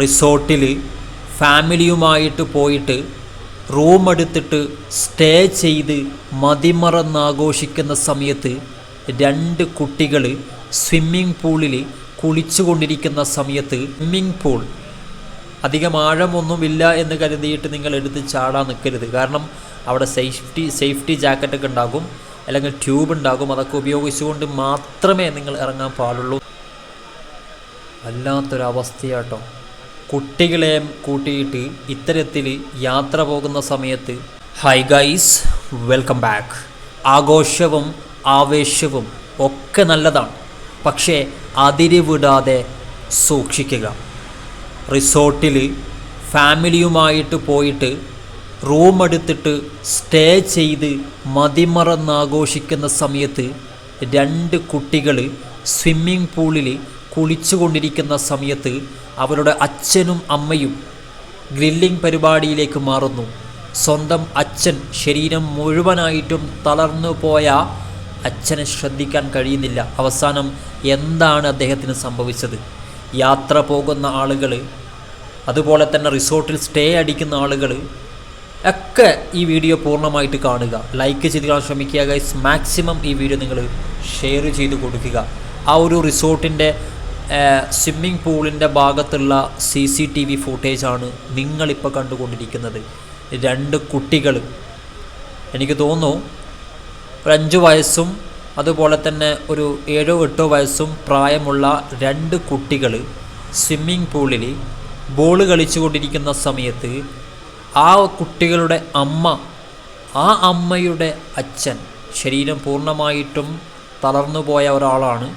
റിസോർട്ടിൽ ഫാമിലിയുമായിട്ട് പോയിട്ട് റൂം എടുത്തിട്ട് സ്റ്റേ ചെയ്ത് മതിമറന്നാഘോഷിക്കുന്ന സമയത്ത് രണ്ട് കുട്ടികൾ സ്വിമ്മിംഗ് പൂളിൽ കുളിച്ചുകൊണ്ടിരിക്കുന്ന സമയത്ത് സ്വിമ്മിംഗ് പൂൾ. അധികം ആഴമൊന്നുമില്ല എന്ന് കരുതിയിട്ട് നിങ്ങൾ എടുത്ത് ചാടാൻ നിൽക്കരുത്. കാരണം അവിടെ സേഫ്റ്റി സേഫ്റ്റി ജാക്കറ്റൊക്കെ ഉണ്ടാകും അല്ലെങ്കിൽ ട്യൂബ് ഉണ്ടാകും അതൊക്കെ ഉപയോഗിച്ചുകൊണ്ട് മാത്രമേ നിങ്ങൾ ഇറങ്ങാൻ പാടുള്ളൂ. വല്ലാത്തൊരവസ്ഥയാട്ടോ. കുട്ടികളെ കൂട്ടിയിട്ട് ഇത്തരത്തിൽ യാത്ര പോകുന്ന സമയത്ത്. ഹൈ ഗൈസ് വെൽക്കം ബാക്ക് ആഘോഷവും ആവേശവും ഒക്കെ നല്ലതാണ്. പക്ഷേ അതിരിവിടാതെ സൂക്ഷിക്കുക. റിസോർട്ടിൽ ഫാമിലിയുമായിട്ട് പോയിട്ട് റൂം എടുത്തിട്ട് സ്റ്റേ ചെയ്ത് മതിമറന്നാഘോഷിക്കുന്ന സമയത്ത് രണ്ട് കുട്ടികൾ സ്വിമ്മിംഗ് പൂളിൽ കുളിച്ചുകൊണ്ടിരിക്കുന്ന സമയത്ത് അവരുടെ അച്ഛനും അമ്മയും ഗ്രില്ലിംഗ് പരിപാടിയിലേക്ക് മാറുന്നു. സ്വന്തം അച്ഛൻ ശരീരം മുഴുവനായിട്ടും തളർന്നു പോയ അച്ഛനെ ശ്രദ്ധിക്കാൻ കഴിയുന്നില്ല. അവസാനം എന്താണ് അദ്ദേഹത്തിന് സംഭവിച്ചത്? യാത്ര പോകുന്ന ആളുകൾ അതുപോലെ തന്നെ റിസോർട്ടിൽ സ്റ്റേ അടിക്കുന്ന ആളുകൾ ഒക്കെ ഈ വീഡിയോ പൂർണമായിട്ട് കാണുക. ലൈക്ക് ചെയ്ത് കാണാൻ ശ്രമിക്കുക ഗൈസ് മാക്സിമം ഈ വീഡിയോ നിങ്ങൾ ഷെയർ ചെയ്ത് കൊടുക്കുക. ആ ഒരു റിസോർട്ടിന്റെ സ്വിമ്മിംഗ് പൂളിന്റെ ഭാഗത്തുള്ള സി സി ടി വി ഫുട്ടേജാണ് നിങ്ങളിപ്പോൾ കണ്ടുകൊണ്ടിരിക്കുന്നത്. രണ്ട് കുട്ടികൾ എനിക്ക് തോന്നുന്നു ഒരു അഞ്ച് വയസ്സും അതുപോലെ തന്നെ ഒരു ഏഴോ എട്ടോ വയസ്സും പ്രായമുള്ള രണ്ട് കുട്ടികൾ സ്വിമ്മിംഗ് പൂളിൽ ബോൾ കളിച്ചുകൊണ്ടിരിക്കുന്ന സമയത്ത് ആ കുട്ടികളുടെ അമ്മ ആ അമ്മയുടെ അച്ഛൻ ശരീരം പൂർണമായിട്ടും തളർന്നു പോയ ഒരാളാണ്.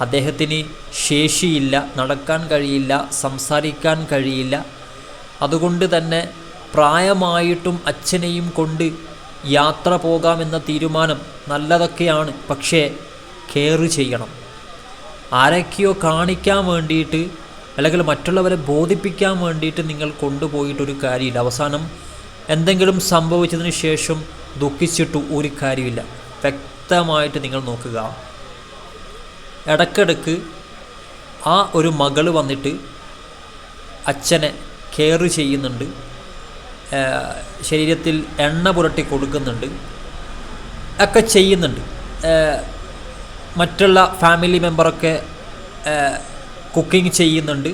അദ്ദേഹത്തിന് ശേഷിയില്ല നടക്കാൻ കഴിയില്ല സംസാരിക്കാൻ കഴിയില്ല. അതുകൊണ്ട് തന്നെ പ്രായമായിട്ടും അച്ഛനെയും കൊണ്ട് യാത്ര പോകാമെന്ന തീരുമാനം നല്ലതൊക്കെയാണ്. പക്ഷേ കെയർ ചെയ്യണം. ആരൊക്കെയോ കാണിക്കാൻ വേണ്ടിയിട്ട് അല്ലെങ്കിൽ മറ്റുള്ളവരെ ബോധിപ്പിക്കാൻ വേണ്ടിയിട്ട് നിങ്ങൾ കൊണ്ടുപോയിട്ടൊരു കാര്യമില്ല. അവസാനം എന്തെങ്കിലും സംഭവിച്ചതിന് ശേഷം ദുഃഖിച്ചിട്ട് ഒരു കാര്യമില്ല. വ്യക്തമായിട്ട് നിങ്ങൾ നോക്കുക. ഇടക്കിടക്ക് ആ ഒരു മകൾ വന്നിട്ട് അച്ഛനെ കെയർ ചെയ്യുന്നുണ്ട്. ശരീരത്തിൽ എണ്ണ പുരട്ടി കൊടുക്കുന്നുണ്ട്. ഒക്കെ ചെയ്യുന്നുണ്ട്. മറ്റുള്ള ഫാമിലി മെമ്പറൊക്കെ കുക്കിംഗ് ചെയ്യുന്നുണ്ട്.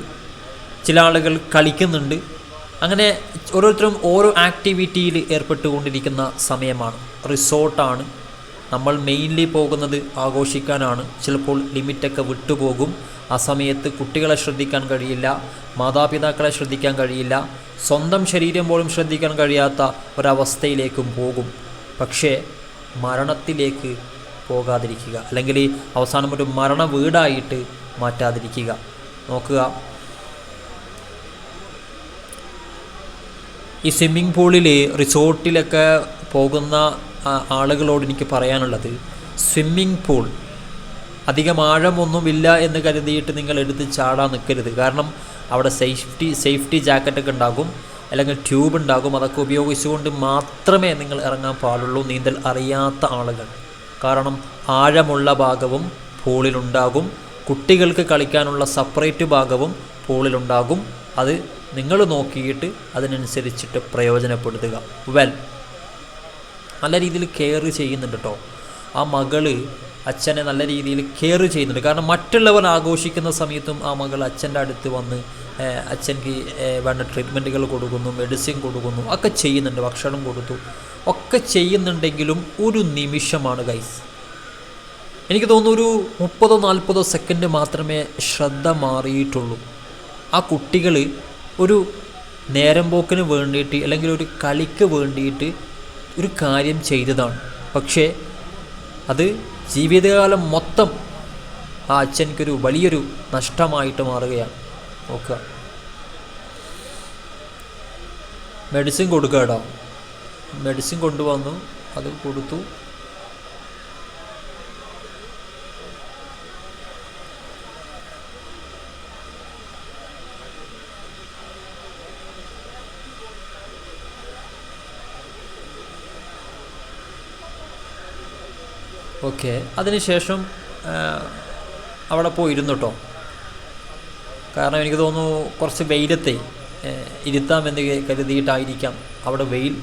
ചില ആളുകൾ കളിക്കുന്നുണ്ട്. അങ്ങനെ ഓരോരുത്തരും ഓരോ ആക്ടിവിറ്റിയിൽ ഏർപ്പെട്ടുകൊണ്ടിരിക്കുന്ന സമയമാണ്. റിസോർട്ടാണ് നമ്മൾ മെയിൻലി പോകുന്നത് ആഘോഷിക്കാനാണ്. ചിലപ്പോൾ ലിമിറ്റൊക്കെ വിട്ടുപോകും. ആ സമയത്ത് കുട്ടികളെ ശ്രദ്ധിക്കാൻ കഴിയില്ല മാതാപിതാക്കളെ ശ്രദ്ധിക്കാൻ കഴിയില്ല സ്വന്തം ശരീരം പോലും ശ്രദ്ധിക്കാൻ കഴിയാത്ത ഒരവസ്ഥയിലേക്കും പോകും. പക്ഷേ മരണത്തിലേക്ക് പോകാതിരിക്കുക അല്ലെങ്കിൽ അവസാനം ഒരു മരണ വീടായിട്ട് മാറ്റാതിരിക്കുക. നോക്കുക. ഈ സ്വിമ്മിംഗ് പൂളിൽ റിസോർട്ടിലൊക്കെ പോകുന്ന ആളുകളോട് എനിക്ക് പറയാനുള്ളത് സ്വിമ്മിംഗ് പൂൾ അധികം ആഴമൊന്നുമില്ല എന്ന് കരുതിയിട്ട് നിങ്ങൾ എടുത്ത് ചാടാൻ നിൽക്കരുത്. കാരണം അവിടെ സേഫ്റ്റി സേഫ്റ്റി ജാക്കറ്റൊക്കെ ഉണ്ടാകും അല്ലെങ്കിൽ ട്യൂബ് ഉണ്ടാകും. അതൊക്കെ ഉപയോഗിച്ചുകൊണ്ട് മാത്രമേ നിങ്ങൾ ഇറങ്ങാൻ പാടുള്ളൂ നീന്തൽ അറിയാത്ത ആളുകൾ. കാരണം ആഴമുള്ള ഭാഗവും പൂളിലുണ്ടാകും കുട്ടികൾക്ക് കളിക്കാനുള്ള സെപ്പറേറ്റ് ഭാഗവും പൂളിലുണ്ടാകും അത് നിങ്ങൾ നോക്കിയിട്ട് അതിനനുസരിച്ചിട്ട് പ്രയോജനപ്പെടുത്തുക. വെൽ നല്ല രീതിയിൽ കെയർ ചെയ്യുന്നുണ്ട് കേട്ടോ ആ മകൾ അച്ഛനെ നല്ല രീതിയിൽ കെയർ ചെയ്യുന്നുണ്ട്. കാരണം മറ്റുള്ളവർ ആഘോഷിക്കുന്ന സമയത്തും ആ മകൾ അച്ഛന്റെ അടുത്ത് വന്ന് അച്ഛൻക്ക് വേണ്ട ട്രീറ്റ്മെന്റുകൾ കൊടുക്കുന്നു മെഡിസിൻ കൊടുക്കുന്നു ഒക്കെ ചെയ്യുന്നുണ്ട് ഭക്ഷണം കൊടുത്തു. ഒക്കെ ചെയ്യുന്നുണ്ടെങ്കിലും ഒരു നിമിഷമാണ് ഗൈസ് എനിക്ക് തോന്നുന്നു ഒരു മുപ്പതോ നാൽപ്പതോ സെക്കൻഡ് മാത്രമേ ശ്രദ്ധ മാറിയിട്ടുള്ളൂ. ആ കുട്ടികൾ ഒരു നേരം പോക്കിന് വേണ്ടിയിട്ട് അല്ലെങ്കിൽ ഒരു കളിക്ക് വേണ്ടിയിട്ട് ഒരു കാര്യം ചെയ്തതാണ്. പക്ഷേ അത് ജീവിതകാലം മൊത്തം ആ അച്ഛനക്കൊരു വലിയൊരു നഷ്ടമായിട്ട് മാറുകയാണ്. നോക്കുക. മെഡിസിൻ കൊടുക്കുക കേട്ടോ. മെഡിസിൻ കൊണ്ടുവന്നു അത് കൊടുത്തു. ഓക്കെ. അതിനുശേഷം അവിടെ പോയിരുന്നു കേട്ടോ കാരണം എനിക്ക് തോന്നുന്നു കുറച്ച് വെയിലത്തെ ഇരുത്താമെന്ന് കരുതിയിട്ടായിരിക്കാം അവിടെ വെയിൽ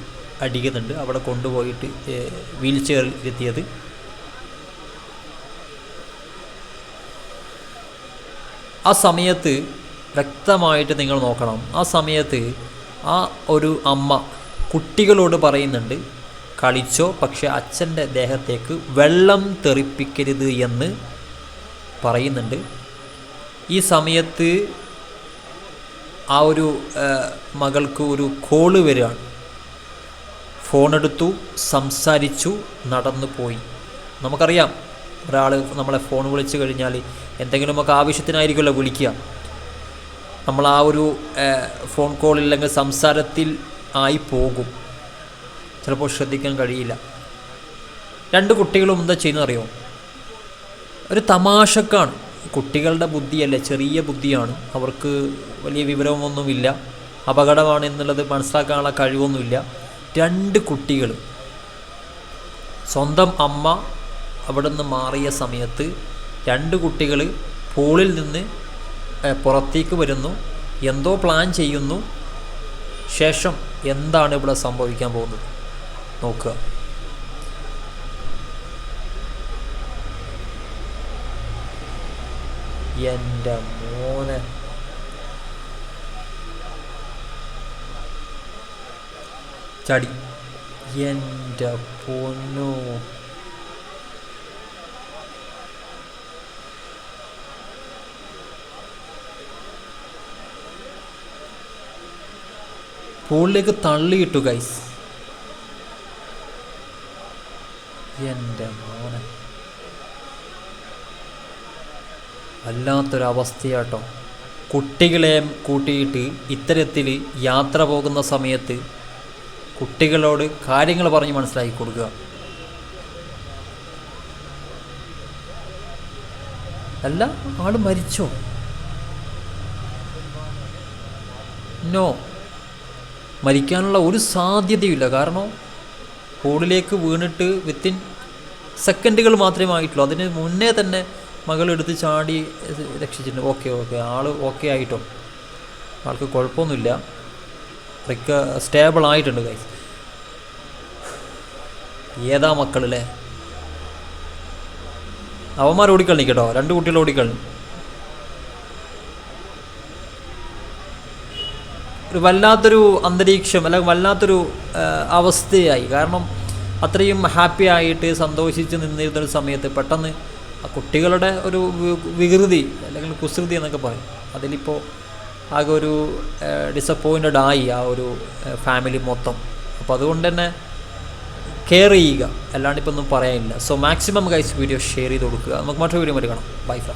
അടിക്കുന്നുണ്ട്. അവിടെ കൊണ്ടുപോയിട്ട് വീൽ ചെയറിൽ ഇരുത്തിയത്. ആ സമയത്ത് വ്യക്തമായിട്ട് നിങ്ങൾ നോക്കണം. ആ സമയത്ത് ആ ഒരു അമ്മ കുട്ടികളോട് പറയുന്നുണ്ട് കളിച്ചോ പക്ഷെ അച്ഛന്റെ ദേഹത്തേക്ക് വെള്ളം തെറിപ്പിക്കരുത് എന്ന് പറയുന്നുണ്ട്. ഈ സമയത്ത് ആ ഒരു മകൾക്ക് ഒരു കോൾ വരികയാണ് ഫോണെടുത്തു സംസാരിച്ചു നടന്നു പോയി. നമുക്കറിയാം ഒരാൾ നമ്മളെ ഫോൺ വിളിച്ചു കഴിഞ്ഞാൽ എന്തെങ്കിലുമൊക്കെ ആവശ്യത്തിനായിരിക്കുമല്ലോ വിളിക്കുക. നമ്മൾ ആ ഒരു ഫോൺ കോളില്ലെങ്കിൽ സംസാരത്തിൽ ആയി പോകും. ചിലപ്പോൾ ശ്രദ്ധിക്കാൻ കഴിയില്ല. രണ്ട് കുട്ടികളും എന്താ ചെയ്യുന്നത് അറിയോ ഒരു തമാശക്കാണ്. കുട്ടികളുടെ ബുദ്ധിയല്ല ചെറിയ ബുദ്ധിയാണ്. അവർക്ക് വലിയ വിവരമൊന്നുമില്ല. അപകടമാണ് എന്നുള്ളത് മനസ്സിലാക്കാനുള്ള കഴിവൊന്നുമില്ല. രണ്ട് കുട്ടികൾ സ്വന്തം അമ്മ അവിടെ നിന്ന് മാറിയ സമയത്ത് രണ്ട് കുട്ടികൾ പൂളിൽ നിന്ന് പുറത്തേക്ക് വരുന്നു. എന്തോ പ്ലാൻ ചെയ്യുന്നു. ശേഷം എന്താണ് ഇവിടെ സംഭവിക്കാൻ പോകുന്നത്? നോക്കുക. എന്റെ മോനെ. ചടി. എന്റെ പൊന്നു. പൂളിലേക്ക് തള്ളിയിട്ടു ഗൈസ് എന്റെ മോനെ വല്ലാത്തൊരവസ്ഥയാട്ടോ. കുട്ടികളെ കൂട്ടിയിട്ട് ഇത്തരത്തിൽ യാത്ര പോകുന്ന സമയത്ത് കുട്ടികളോട് കാര്യങ്ങൾ പറഞ്ഞ് മനസ്സിലാക്കി കൊടുക്കുക. അല്ല ആൾ മരിച്ചോ? നോ. മരിക്കാനുള്ള ഒരു സാധ്യതയുമില്ല. കാരണം ഹോളിലേക്ക് വീണിട്ട് വിത്തിൻ സെക്കൻഡുകൾ മാത്രമേ ആയിട്ടുള്ളൂ. അതിന് മുന്നേ തന്നെ മകൾ എടുത്ത് ചാടി രക്ഷിച്ചിട്ടുണ്ട്. Okay okay. ആൾ ഓക്കെ ആയിട്ടോ. ആൾക്ക് കുഴപ്പമൊന്നുമില്ല. റിക്ക സ്റ്റേബിൾ ആയിട്ടുണ്ട് കൈ ഏതാ മക്കളല്ലേ അവന്മാർ ഓടിക്കളി കേട്ടോ രണ്ട് കുട്ടികൾ ഓടിക്കളി. ഒരു വല്ലാത്തൊരു അന്തരീക്ഷം അല്ലെങ്കിൽ വല്ലാത്തൊരു അവസ്ഥയായി. കാരണം അത്രയും ഹാപ്പി ആയിട്ട് സന്തോഷിച്ച് നിന്നിരുന്ന ഒരു സമയത്ത് പെട്ടെന്ന് ആ കുട്ടികളുടെ ഒരു വികൃതി അല്ലെങ്കിൽ കുസൃതി എന്നൊക്കെ പറയും. അതിലിപ്പോൾ ആകെ ഒരു ഡിസപ്പോയിന്റഡ് ആയി ആ ഒരു ഫാമിലി മൊത്തം. അപ്പോൾ അതുകൊണ്ട് തന്നെ കെയർ ചെയ്യുക. അല്ലാണ്ട് ഇപ്പോൾ ഒന്നും പറയാനില്ല. So maximum guys video share ചെയ്ത് കൊടുക്കുക. നമുക്ക് മറ്റൊരു വീഡിയോ മതി കാണാം. Bye from